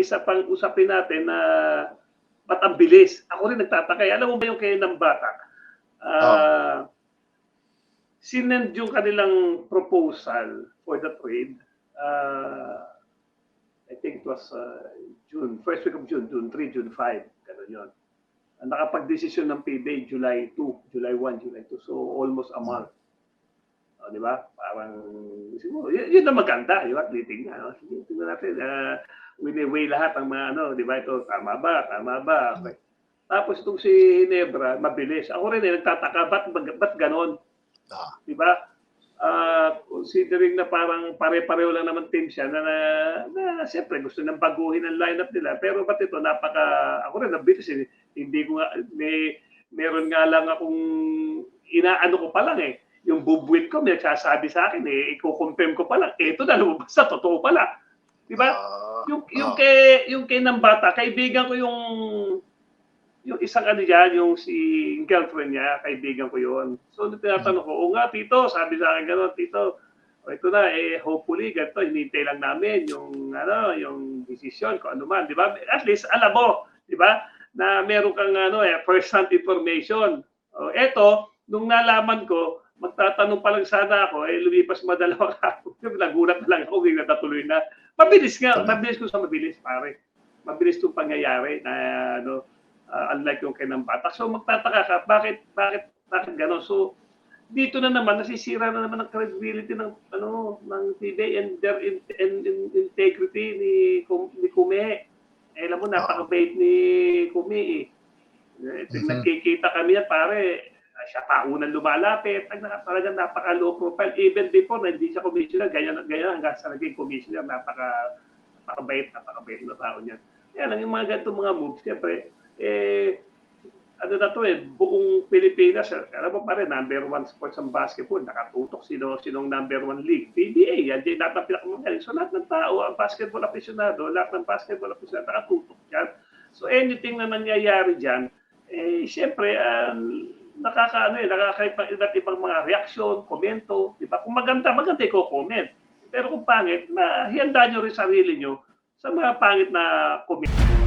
isa pang usapin natin na ba't ang bilis? Ako rin nagtataka. eh. Alam mo ba yung kay ng bata? Ah, sinend yung kanilang proposal for the trade. ah, I think it was ah, June, first week of June, June 3, June 5, gano'n yun. Ang nakapag-desisyon ng PBA, July 2, July 1, July 2. So, almost a month. O, di ba? Parang, siguro, yun, yun na maganda. Di ba? Titingnan. No? Sige, tingnan natin. Uh, wini-weigh lahat ang mga ano, di ba? Ito, tama ba? Tama ba? Okay. Tapos itong si Hinebra, mabilis. Ako rin eh, nagtataka, ba't, ba't ganon? Ah, Di ba? Ah, considering na parang pare-pareho lang naman team siya na, na, na siyempre gusto nang baguhin ang lineup nila pero ba't ito napaka ako rin nabilis eh. hindi ko nga may meron nga lang akong inaano ko pa lang eh yung bubwit ko may nagsasabi sa akin eh i-confirm ko pa lang eh, ito na lumabas sa totoo pala di ba ah, yung yung ah. kay yung kay ng bata kaibigan ko yung yung isang ano diyan yung si girlfriend niya kaibigan ko yon so tinatanong ko o nga tito sabi sa akin gano'n tito o ito na eh hopefully ganito hinintay lang namin yung ano yung decision kung ano man di ba at least alam mo di ba na meron kang ano eh first hand information o eto nung nalaman ko magtatanong pa lang sana ako, eh, lumipas madalawang araw. Nagulat na lang ako, bigla natuloy na. Mabilis nga, mabilis ko sa mabilis, pare. Mabilis itong pangyayari na, ano, ah, unlike yung kay ng bata. So, magtataka ka, bakit, bakit, bakit gano'n? So, dito na naman, nasisira na naman ang credibility ng, ano, ng PBA and their in, in, in- integrity ni, ni Kume. Eh, alam mo, napaka-bait ni Kume eh. Eh, Mhm. Nagkikita kami yan, pare, siya pa unang lumalapit. Ang talagang napaka low profile. Even before na hindi siya commissioner, ganyan, ganyan hanggang sa naging commissioner, napaka napakabait, napakabait na tao niya. Kaya lang yung mga ganitong mga moves, siyempre, eh, ano na to eh, buong Pilipinas, eh, alam mo pa rin, number one sports ang basketball, nakatutok sino, sinong number one league. PBA, yan, yan lahat ng pinakamagaling. So lahat ng tao, ang basketball aficionado, lahat ng basketball aficionado, nakatutok yan. So anything na nangyayari dyan, eh, siyempre, um, nakakaano eh, nakakaiba iba't ibang mga reaksyon, komento, di ba? Kung maganda, maganda i-comment. Pero kung pangit, na hihanda nyo rin sarili nyo sa mga pangit na comment.